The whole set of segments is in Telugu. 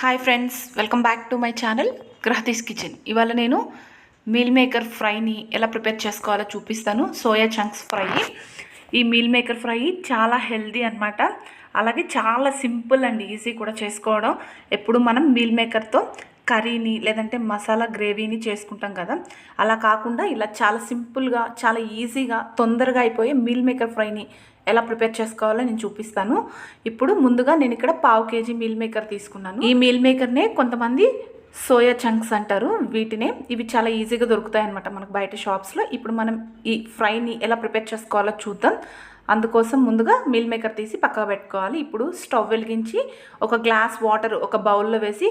Hi friends welcome back to my channel గ్రహతీస్ kitchen ఇవాళ నేను మీల్ మేకర్ ఫ్రైని ఎలా ప్రిపేర్ చేసుకోవాలో చూపిస్తాను. సోయా చంక్స్ ఫ్రై ఈ మీల్ మేకర్ ఫ్రై చాలా హెల్దీ అన్నమాట. అలాగే చాలా సింపుల్ అండ్ ఈజీ కూడా చేసుకోవడం. ఎప్పుడు మనం మీల్ మేకర్తో కర్రీని లేదంటే మసాలా గ్రేవీని చేసుకుంటాం కదా. అలా కాకుండా ఇలా చాలా సింపుల్గా చాలా ఈజీగా తొందరగా అయిపోయే మీల్ మేకర్ ఫ్రైని ఎలా ప్రిపేర్ చేసుకోవాలో నేను చూపిస్తాను. ఇప్పుడు ముందుగా నేను ఇక్కడ పావు కేజీ మీల్ మేకర్ తీసుకున్నాను. ఈ మీల్ మేకర్నే కొంతమంది సోయా చంక్స్ అంటారు. వీటినే ఇవి చాలా ఈజీగా దొరుకుతాయి అనమాట మనకు బయట షాప్స్లో. ఇప్పుడు మనం ఈ ఫ్రైని ఎలా ప్రిపేర్ చేసుకోవాలో చూద్దాం. అందుకోసం ముందుగా మీల్ మేకర్ తీసి పక్కకు పెట్టుకోవాలి. ఇప్పుడు స్టవ్ వెలిగించి ఒక గ్లాస్ వాటర్ ఒక బౌల్లో వేసి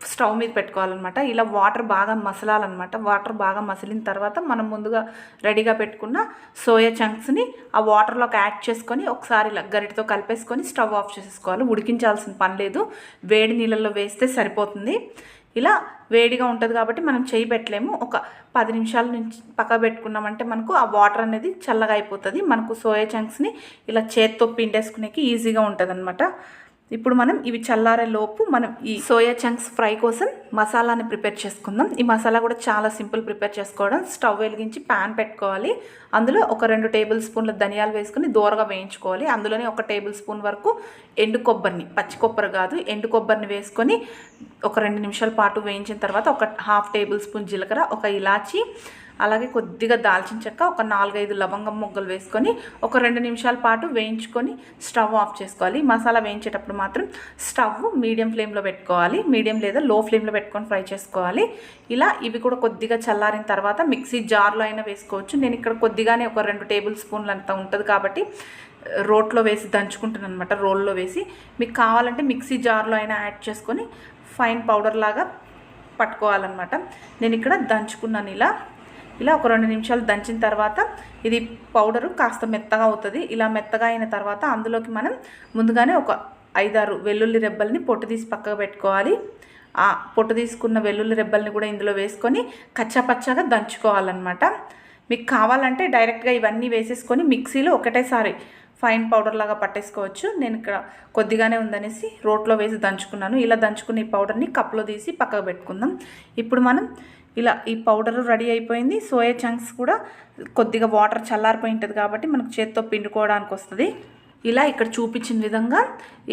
స్టవ్ మీద పెట్టుకోవాలన్నమాట. ఇలా వాటర్ బాగా మసలాలన్నమాట. వాటర్ బాగా మసిలిన తర్వాత మనం ముందుగా రెడీగా పెట్టుకున్న సోయా చంక్స్ని ఆ వాటర్లోకి యాడ్ చేసుకొని ఒకసారి ఇలా గరిటతో కలిపేసుకొని స్టవ్ ఆఫ్ చేసేసుకోవాలి. ఉడికించాల్సిన పని లేదు. వేడి నీళ్ళల్లో వేస్తే సరిపోతుంది. ఇలా వేడిగా ఉంటుంది కాబట్టి మనం చేయి పెట్టలేము. ఒక పది నిమిషాల నుంచి పక్క పెట్టుకున్నామంటే మనకు ఆ వాటర్ అనేది చల్లగా అయిపోతుంది. మనకు సోయా చంక్స్ని ఇలా చేత్తో పిండేసుకునేకి ఈజీగా ఉంటుంది ఇప్పుడు మనం ఇవి చల్లారే లోపు మనం ఈ సోయా చంక్స్ ఫ్రై కోసం మసాలాని ప్రిపేర్ చేసుకుందాం. ఈ మసాలా కూడా చాలా సింపుల్ ప్రిపేర్ చేసుకోవడం. స్టవ్ వెలిగించి ప్యాన్ పెట్టుకోవాలి. అందులో ఒక రెండు టేబుల్ స్పూన్ల ధనియాలు వేసుకుని దూరగా వేయించుకోవాలి. అందులోనే ఒక టేబుల్ స్పూన్ వరకు ఎండు కొబ్బరిని పచ్చి కొబ్బరి కాదు ఎండు కొబ్బరిని వేసుకొని ఒక రెండు నిమిషాల పాటు వేయించిన తర్వాత ఒక హాఫ్ టేబుల్ స్పూన్ జీలకర్ర ఒక ఇలాచి అలాగే కొద్దిగా దాల్చిన చెక్క ఒక నాలుగైదు లవంగం మొగ్గలు వేసుకొని ఒక రెండు నిమిషాల పాటు వేయించుకొని స్టవ్ ఆఫ్ చేసుకోవాలి. మసాలా వేయించేటప్పుడు మాత్రం స్టవ్ మీడియం ఫ్లేమ్లో పెట్టుకోవాలి. మీడియం లేదా లో ఫ్లేమ్లో పెట్టుకొని ఫ్రై చేసుకోవాలి. ఇలా ఇవి కూడా కొద్దిగా చల్లారిన తర్వాత మిక్సీ జార్లో అయినా వేసుకోవచ్చు. నేను ఇక్కడ కొద్దిగానే ఒక రెండు టేబుల్ స్పూన్లు అంత ఉంటుంది కాబట్టి రోట్లో వేసి దంచుకుంటున్నాను అనమాట రోల్లో వేసి మీకు కావాలంటే మిక్సీ జార్లో అయినా యాడ్ చేసుకొని ఫైన్ పౌడర్ లాగా పట్టుకోవాలన్నమాట. నేను ఇక్కడ దంచుకున్నాను ఇలా. ఇలా ఒక రెండు నిమిషాలు దంచిన తర్వాత ఇది పౌడరు కాస్త మెత్తగా అవుతుంది. ఇలా మెత్తగా అయిన తర్వాత అందులోకి మనం ముందుగానే ఒక ఐదారు వెల్లుల్లి రెబ్బల్ని పొట్టు తీసి పక్కకు పెట్టుకోవాలి. ఆ పొట్టు తీసుకున్న వెల్లుల్లి రెబ్బల్ని కూడా ఇందులో వేసుకొని కచ్చాపచ్చాగా దంచుకోవాలన్నమాట. మీకు కావాలంటే డైరెక్ట్గా ఇవన్నీ వేసేసుకొని మిక్సీలో ఒకటేసారి ఫైన్ పౌడర్ లాగా పట్టేసుకోవచ్చు. నేను ఇక్కడ కొద్దిగానే ఉందనేసి రోట్లో వేసి దంచుకున్నాను. ఇలా దంచుకున్న ఈ పౌడర్ని కప్లో తీసి పక్కకు పెట్టుకుందాం. ఇప్పుడు మనం ఇలా ఈ పౌడర్ రెడీ అయిపోయింది. సోయా చంక్స్ కూడా కొద్దిగా వాటర్ చల్లారిపోయి ఉంటుంది కాబట్టి మనకు చేత్తో పిండుకోవడానికి వస్తుంది. ఇలా ఇక్కడ చూపించిన విధంగా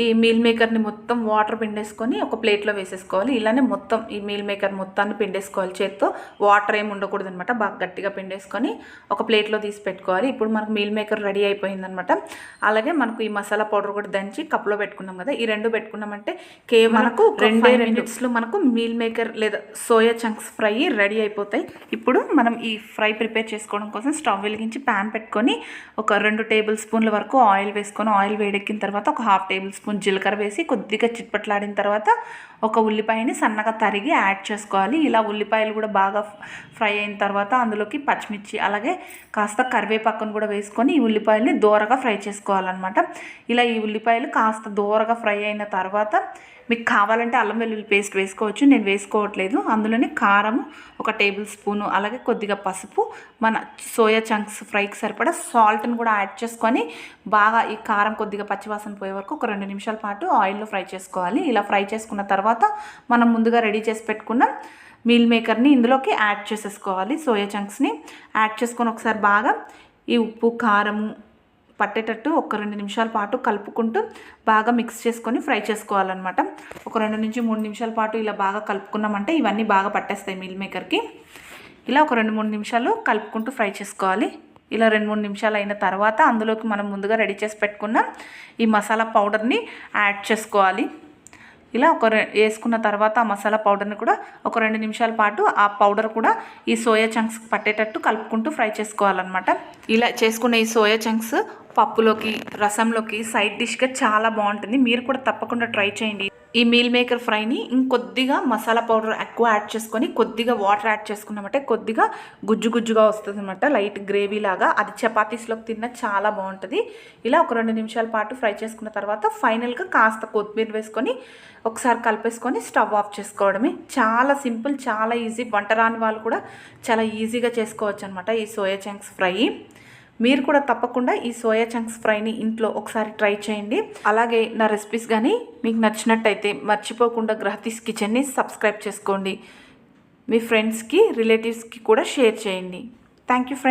ఈ మీల్ మేకర్ని మొత్తం వాటర్ పిండేసుకొని ఒక ప్లేట్లో వేసేసుకోవాలి. ఇలానే మొత్తం ఈ మీల్ మేకర్ మొత్తాన్ని పిండేసుకోవాలి. చేత్తో వాటర్ ఏమి ఉండకూడదు అనమాట బాగా గట్టిగా పిండేసుకొని ఒక ప్లేట్లో తీసి పెట్టుకోవాలి. ఇప్పుడు మనకు మీల్ మేకర్ రెడీ అయిపోయిందనమాట అలాగే మనకు ఈ మసాలా పౌడర్ కూడా దంచి కప్లో పెట్టుకున్నాం కదా. ఈ రెండు పెట్టుకున్నామంటే కేవలం మనకు రెండే మినిట్స్లో మనకు మీల్ మేకర్ లేదా సోయా చంక్స్ ఫ్రై రెడీ అయిపోతాయి. ఇప్పుడు మనం ఈ ఫ్రై ప్రిపేర్ చేసుకోవడం కోసం స్టవ్ వెలిగించి ప్యాన్ పెట్టుకొని ఒక రెండు టేబుల్ స్పూన్ల వరకు ఆయిల్ వేసుకొని ఆయిల్ వేడెక్కిన తర్వాత ఒక హాఫ్ టేబుల్ స్పూన్ జీలకర్ర వేసి కొద్దిగా చిట్పట్లాడిన తర్వాత ఒక ఉల్లిపాయని సన్నగా తరిగి యాడ్ చేసుకోవాలి. ఇలా ఉల్లిపాయలు కూడా బాగా ఫ్రై అయిన తర్వాత అందులోకి పచ్చిమిర్చి అలాగే కాస్త కరివేపాకును కూడా వేసుకొని ఈ ఉల్లిపాయలని దూరగా ఫ్రై చేసుకోవాలన్నమాట. ఇలా ఈ ఉల్లిపాయలు కాస్త దూరగా ఫ్రై అయిన తర్వాత మీకు కావాలంటే అల్లం వెల్లుల్లి పేస్ట్ వేసుకోవచ్చు. నేను వేసుకోవట్లేదు. అందులోనే కారం ఒక టేబుల్ స్పూను అలాగే కొద్దిగా పసుపు మన సోయా చంక్స్ ఫ్రైకి సరిపడా సాల్ట్ని కూడా యాడ్ చేసుకొని బాగా ఈ కారం కొద్దిగా పచ్చివాసన పోయే వరకు ఒక రెండు నిమిషాల పాటు ఆయిల్లో ఫ్రై చేసుకోవాలి. ఇలా ఫ్రై చేసుకున్న తర్వాత మనం ముందుగా రెడీ చేసి పెట్టుకున్న మీల్ మేకర్ని ఇందులోకి యాడ్ చేసేసుకోవాలి. సోయా చంక్స్ని యాడ్ చేసుకొని ఒకసారి బాగా ఈ ఉప్పు కారము పట్టేటట్టు ఒక రెండు నిమిషాల పాటు కలుపుకుంటూ బాగా మిక్స్ చేసుకొని ఫ్రై చేసుకోవాలన్నమాట. ఒక రెండు నుంచి మూడు నిమిషాల పాటు ఇలా బాగా కలుపుకున్నామంటే ఇవన్నీ బాగా పట్టేస్తాయి మీల్ మేకర్కి. ఇలా ఒక రెండు మూడు నిమిషాలు కలుపుకుంటూ ఫ్రై చేసుకోవాలి. ఇలా రెండు మూడు నిమిషాలు అయిన తర్వాత అందులోకి మనం ముందుగా రెడీ చేసి పెట్టుకున్న ఈ మసాలా పౌడర్ని యాడ్ చేసుకోవాలి. ఇలా ఒక వేసుకున్న తర్వాత ఆ మసాలా పౌడర్ని కూడా ఒక రెండు నిమిషాల పాటు ఆ పౌడర్ కూడా ఈ సోయా చంక్స్ పట్టేటట్టు కలుపుకుంటూ ఫ్రై చేసుకోవాలన్నమాట. ఇలా చేసుకున్న ఈ సోయా చంక్స్ పప్పులోకి రసంలోకి సైడ్ డిష్గా చాలా బాగుంటుంది. మీరు కూడా తప్పకుండా ట్రై చేయండి. ఈ మీల్ మేకర్ ఫ్రైని ఇంకొద్దిగా మసాలా పౌడర్ ఎక్కువ యాడ్ చేసుకొని కొద్దిగా వాటర్ యాడ్ చేసుకున్నామంటే కొద్దిగా గుజ్జు గుజ్జుగా వస్తుంది అనమాట లైట్ గ్రేవీ లాగా. అది చపాతీస్లోకి తిన్న చాలా బాగుంటుంది. ఇలా ఒక రెండు నిమిషాల పాటు ఫ్రై చేసుకున్న తర్వాత ఫైనల్గా కాస్త కొత్తిమీర వేసుకొని ఒకసారి కలిపేసుకొని స్టవ్ ఆఫ్ చేసుకోవడమే. చాలా సింపుల్ చాలా ఈజీ. వంట రాని వాళ్ళు కూడా చాలా ఈజీగా చేసుకోవచ్చు అనమాట ఈ సోయా చంక్స్ ఫ్రై. మీరు కూడా తప్పకుండా ఈ సోయా చంక్స్ ఫ్రైని ఇంట్లో ఒకసారి ట్రై చేయండి. అలాగే నా రెసిపీస్ కానీ మీకు నచ్చినట్టయితే మర్చిపోకుండా గ్రహతీస్ కిచెన్ని సబ్స్క్రైబ్ చేసుకోండి. మీ ఫ్రెండ్స్కి రిలేటివ్స్కి కూడా షేర్ చేయండి. Thank you friends.